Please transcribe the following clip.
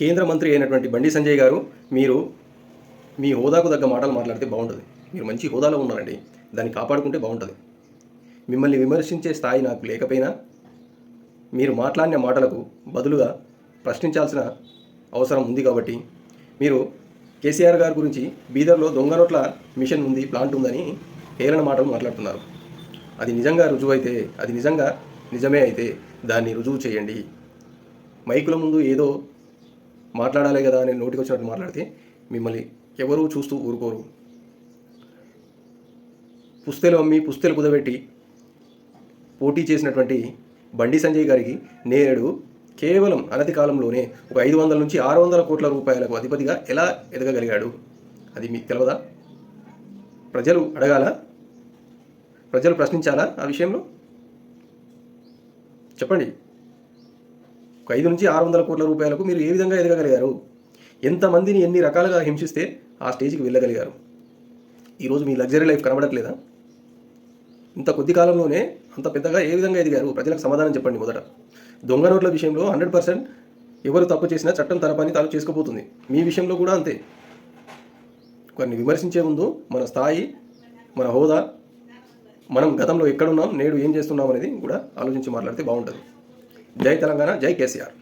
కేంద్ర మంత్రి అయినటువంటి బండి సంజయ్ గారు మీరు మీ హోదాకు తగ్గ మాటలు మాట్లాడితే బాగుంటుంది. మీరు మంచి హోదాలో ఉన్నారండి. దాన్ని కాపాడుకుంటే బాగుంటుంది. మిమ్మల్ని విమర్శించే స్థాయి నాకు లేకపోయినా మీరు మాట్లాడిన మాటలకు బదులుగా ప్రశ్నించాల్సిన అవసరం ఉంది కాబట్టి మీరు కేసీఆర్ గారి గురించి బీదర్లో దొంగ నోట్ల మిషన్ ఉంది ప్లాంట్ ఉందని హేళన మాటలు మాట్లాడుతున్నారు. అది నిజంగా రుజువు అయితే అది నిజంగా నిజమే అయితే దాన్ని రుజువు చేయండి. మైకుల ముందు ఏదో మాట్లాడాలి కదా అని నోటికి వచ్చినట్టు మాట్లాడితే మిమ్మల్ని ఎవరూ చూస్తూ ఊరుకోరు. పుస్తెలు అమ్మి పుస్తెలు కుదబెట్టి పోటీ చేసినటువంటి బండి సంజయ్ గారికి నేడు కేవలం అనతి కాలంలోనే ఒక ఐదు వందల నుంచి ఆరు వందల కోట్ల రూపాయలకు అధిపతిగా ఎలా ఎదగగలిగాడు? అది మీకు తెలియదా ప్రజలు అడగాల? ప్రజలు ప్రశ్నించాలా ఆ విషయంలో? చెప్పండి. ఒక ఐదు నుంచి ఆరు వందల కోట్ల రూపాయలకు మీరు ఏ విధంగా ఎదగగలిగారు? ఎంతమందిని ఎన్ని రకాలుగా హింసిస్తే ఆ స్టేజ్కి వెళ్ళగలిగారు? ఈరోజు మీ లగ్జరీ లైఫ్ కనబడట్లేదా? ఇంత కొద్ది కాలంలోనే అంత పెద్దగా ఏ విధంగా ఎదిగారు? ప్రజలకు సమాధానం చెప్పండి మొదట. దొంగ నోట్ల విషయంలో హండ్రెడ్ పర్సెంట్ ఎవరు తప్పు చేసినా చట్టం తన పని తాను చేసుకోబోతుంది. మీ విషయంలో కూడా అంతే. కొన్ని విమర్శించే ముందు మన స్థాయి మన హోదా మనం గతంలో ఎక్కడున్నాం నేడు ఏం చేస్తున్నాం అనేది కూడా ఆలోచించి మాట్లాడితే బాగుంటుంది. జై తెలంగాణ జై కేసీఆర్.